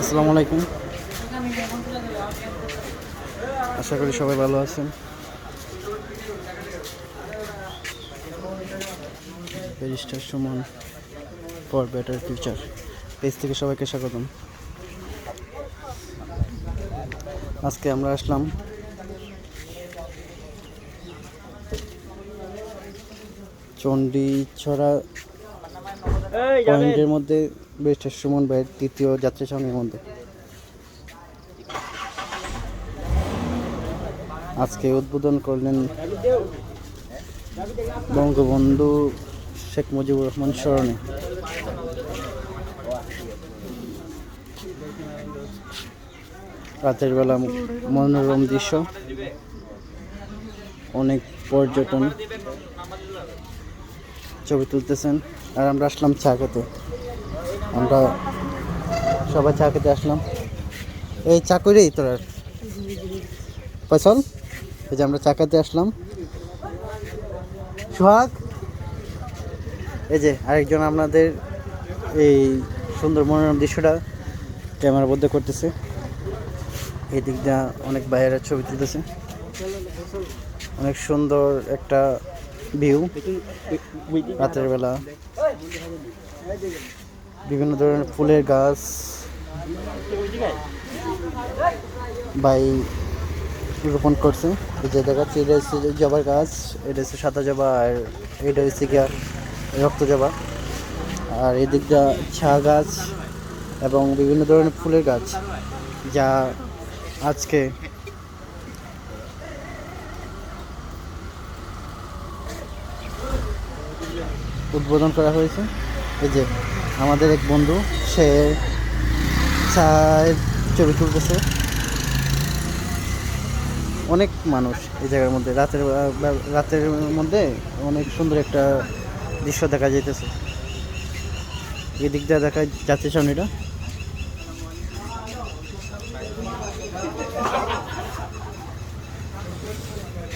আসসালামু আলাইকুম। আশা করি সবাই ভালো আছেন। Barrister Sumon for better future. Page থেকে সবাইকে স্বাগতম। আজকে আমরা আসলাম চণ্ডীছড়া পয়েন্টের মধ্যে ব্যারিস্টার সুমন ভাইয়ের তৃতীয় যাত্রী সামনের মধ্যে। আজকে উদ্বোধন করলেন বঙ্গবন্ধু শেখ মুজিবুর রহমান স্মরণে। রাতের বেলা মনোরম দৃশ্য, অনেক পর্যটন ছবি তুলতেছেন। আর আমরা আসলাম চা আমরা সবাই চা খেতে আসলাম। এই চা তোরা? ফসল এই যে আমরা চা খেতে আসলাম। সোহাগ, এই যে আরেকজন আপনাদের এই সুন্দর মনোরম দৃশ্যটা ক্যামেরার মধ্যে করতেছে। এই দিক দিয়ে অনেক বাইরের ছবি তুলতেছে। অনেক সুন্দর একটা ভিউ। রাতের বেলা। বিভিন্ন ধরনের ফুলের গাছ বাই রোপণ করছে। যে দেখাচ্ছে, এটা হচ্ছে জবার গাছ, এটা হচ্ছে সাদা জবা, আর এটা হচ্ছে গিয়া রক্ত জবা। আর এদিকটা ছা গাছ এবং বিভিন্ন ধরনের ফুলের গাছ যা আজকে উদ্বোধন করা হয়েছে। এই যে আমাদের এক বন্ধু, সে চায়ের ছবি তুলতেছে। অনেক মানুষ এই জায়গার মধ্যে, রাতের রাতের মধ্যে অনেক সুন্দর একটা দৃশ্য দেখা যাইতেছে। এই দিক দিয়ে দেখা যাচ্ছে সামনেটা।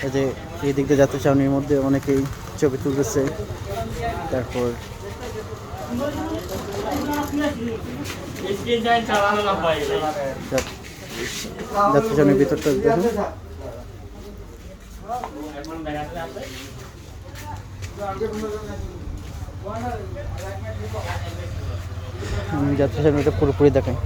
এই যে এই দিক দিয়ে যাত্রী ছাউনির মধ্যে অনেকেই ছবি তুলতেছে। তারপর যাত্রী ছাউনির ভিতরটা দেখুন আমি যাত্রী ছাউনিটা পুরোপুরি দেখাই।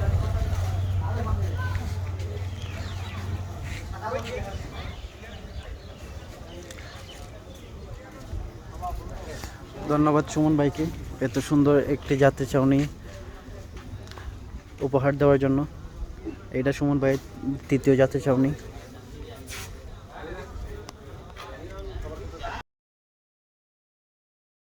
ধন্যবাদ সুমন ভাইকে। এত সুন্দর একটি যাত্রী চাউনি উপহার দেওয়ার জন্য। এটা সুমন ভাইয়ের তৃতীয় যাত্রী ছাউনি